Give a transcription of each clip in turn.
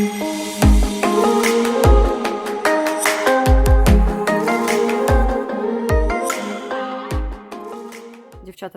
Дівчата,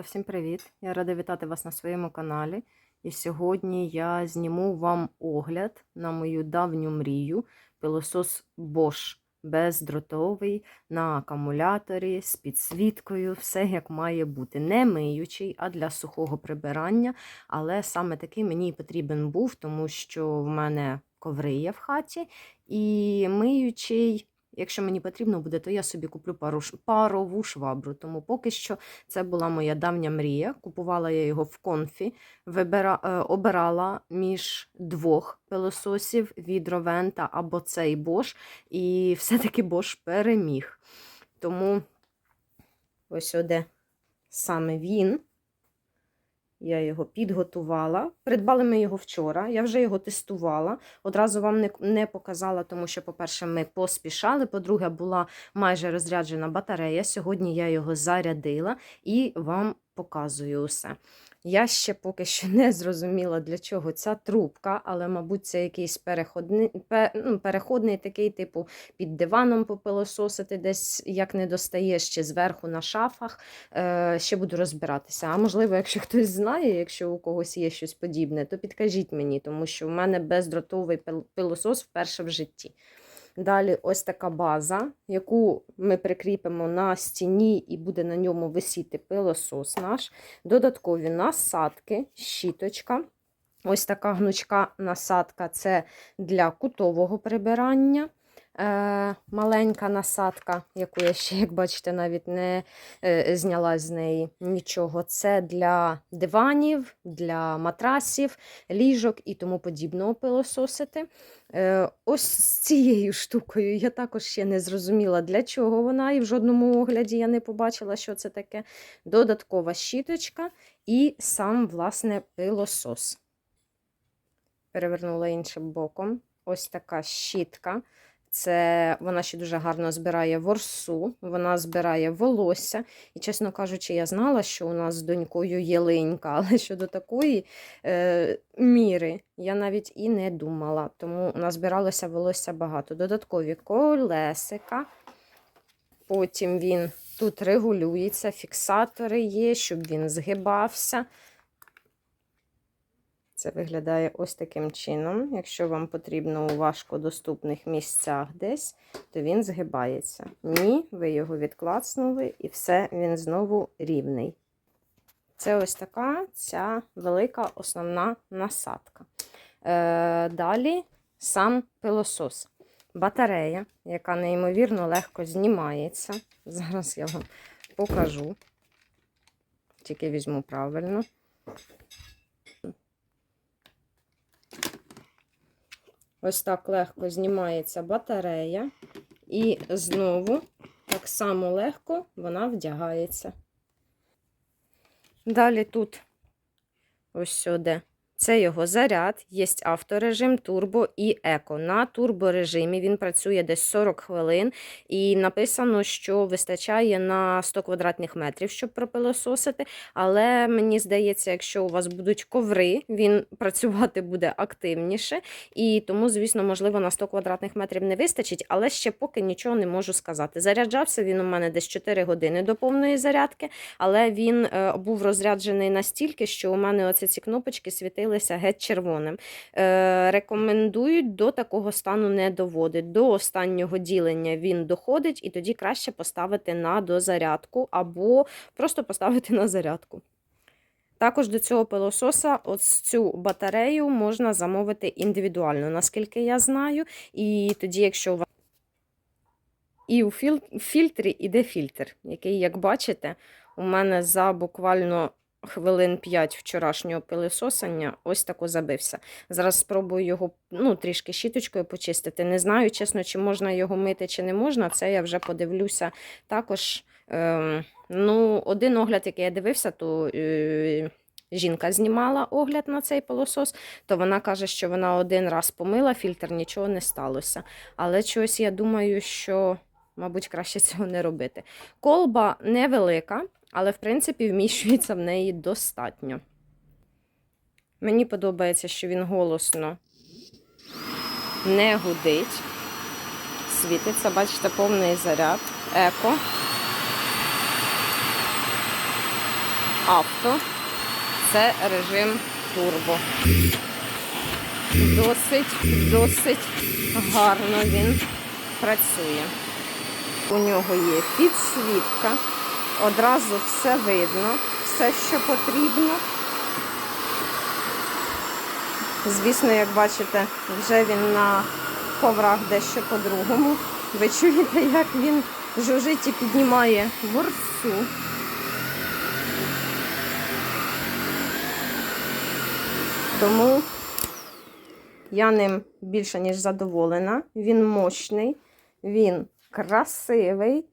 всім привіт! Я рада вітати вас на своєму каналі. І сьогодні я зніму вам огляд на мою давню мрію пилосос Bosch бездротовий на акумуляторі з підсвіткою, все як має бути. Не миючий, а для сухого прибирання. Але саме такий мені потрібен був, тому що в мене коври є в хаті, і миючий. Якщо мені потрібно буде, то я собі куплю пару, парову швабру. Тому поки що це була моя давня мрія. Купувала я його в конфі, вибира, е, обирала між двох пилососів від Ровента або цей Bosch, і все-таки Bosch переміг. Тому ось оде саме він. Я його підготувала. Придбали ми його вчора. Я вже його тестувала. Одразу вам не, не показала, тому що, по-перше, ми поспішали. По-друге, була майже розряджена батарея. Сьогодні я його зарядила і вам показую усе. Я ще поки що не зрозуміла, для чого ця трубка, але, мабуть, це якийсь переходний, ну, переходний такий, типу, під диваном попилососити, десь як не достаєш, чи зверху на шафах. Е, ще буду розбиратися. А можливо, якщо хтось знає, якщо у когось є щось подібне, то підкажіть мені, тому що в мене бездротовий пилосос вперше в житті. Далі ось така база, яку ми прикріпимо на стіні і буде на ньому висіти пилосос наш. Додаткові насадки, щіточка. Ось така гнучка насадка це для кутового прибирання. Е, маленька насадка, яку я ще, як бачите, навіть не е, зняла з неї нічого. Це для диванів, для матрасів, ліжок і тому подібного пилососити. Е, ось з цією штукою я також ще не зрозуміла, для чого вона, і в жодному огляді я не побачила, що це таке. Додаткова щіточка і сам, власне, пилосос. Перевернула іншим боком. Ось така щітка. Це вона ще дуже гарно збирає ворсу, вона збирає волосся. І, чесно кажучи, я знала, що у нас з донькою є линька, але щодо такої е, міри я навіть і не думала. Тому назбиралося волосся багато. Додаткові колесика. Потім він тут регулюється, фіксатори є, щоб він згибався. Це виглядає ось таким чином. Якщо вам потрібно у важкодоступних місцях десь, то він згибається. Ні, ви його відклацнули, і все, він знову рівний. Це ось така ця велика основна насадка. Е, далі сам пилосос. Батарея, яка неймовірно легко знімається. Зараз я вам покажу. Тільки візьму правильно. Ось так легко знімається батарея. І знову так само легко вона вдягається. Далі тут ось сюди. Це його заряд, є авторежим, турбо і еко. На турборежимі він працює десь 40 хвилин, і написано, що вистачає на 100 квадратних метрів, щоб пропилососити. Але мені здається, якщо у вас будуть коври, він працювати буде активніше. І тому, звісно, можливо, на 100 квадратних метрів не вистачить, але ще поки нічого не можу сказати. Заряджався він у мене десь 4 години до повної зарядки, але він е, був розряджений настільки, що у мене оці ці кнопочки світилися геть червоним. Е, рекомендують до такого стану не доводить. До останнього ділення він доходить, і тоді краще поставити на дозарядку або просто поставити на зарядку. Також до цього пилососа ось цю батарею можна замовити індивідуально, наскільки я знаю. І тоді, якщо у вас і у філ- фільтрі іде фільтр, який, як бачите, у мене за буквально хвилин 5 вчорашнього пилисосання ось тако забився. Зараз спробую його ну, трішки щіточкою почистити. Не знаю, чесно, чи можна його мити, чи не можна. Це я вже подивлюся також. Ем, ну, один огляд, який я дивився, то. Е, Жінка знімала огляд на цей пилосос, то вона каже, що вона один раз помила фільтр, нічого не сталося. Але чогось я думаю, що, мабуть, краще цього не робити. Колба невелика, але, в принципі, вміщується в неї достатньо. Мені подобається, що він голосно не гудить. Світиться, бачите, повний заряд. Еко. Авто. Це режим турбо. Досить, досить гарно він працює. У нього є підсвітка, одразу все видно, все, що потрібно. Звісно, як бачите, вже він на коврах дещо по-другому. Ви чуєте, як він жужить і піднімає ворсу. Тому я ним більше ніж задоволена. Він мощний, він красивий,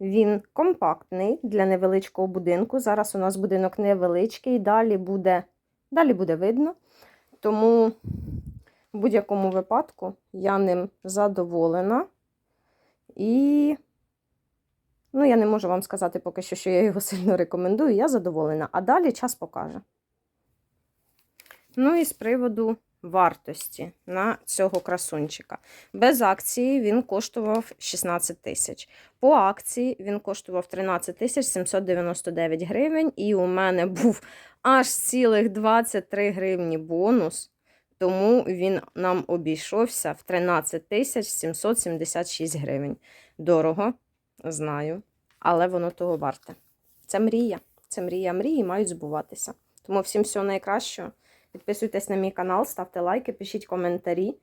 він компактний для невеличкого будинку. Зараз у нас будинок невеличкий, далі буде, далі буде видно. Тому в будь-якому випадку я ним задоволена. І ну, я не можу вам сказати поки що, що я його сильно рекомендую. Я задоволена. А далі час покаже. Ну і з приводу вартості на цього красунчика. Без акції він коштував 16 тисяч. По акції він коштував 13 тисяч 799 гривень, і у мене був аж цілих 23 гривні бонус, тому він нам обійшовся в 13 тисяч 776 гривень. Дорого, знаю, але воно того варте. Це мрія. Це мрія. Мрії мають збуватися. Тому всім всього найкращого. Підписуйтесь на мій канал, ставте лайки, пишіть коментарі.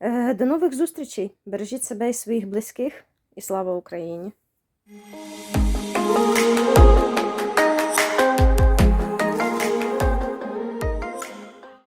Е, до нових зустрічей! Бережіть себе і своїх близьких, і слава Україні!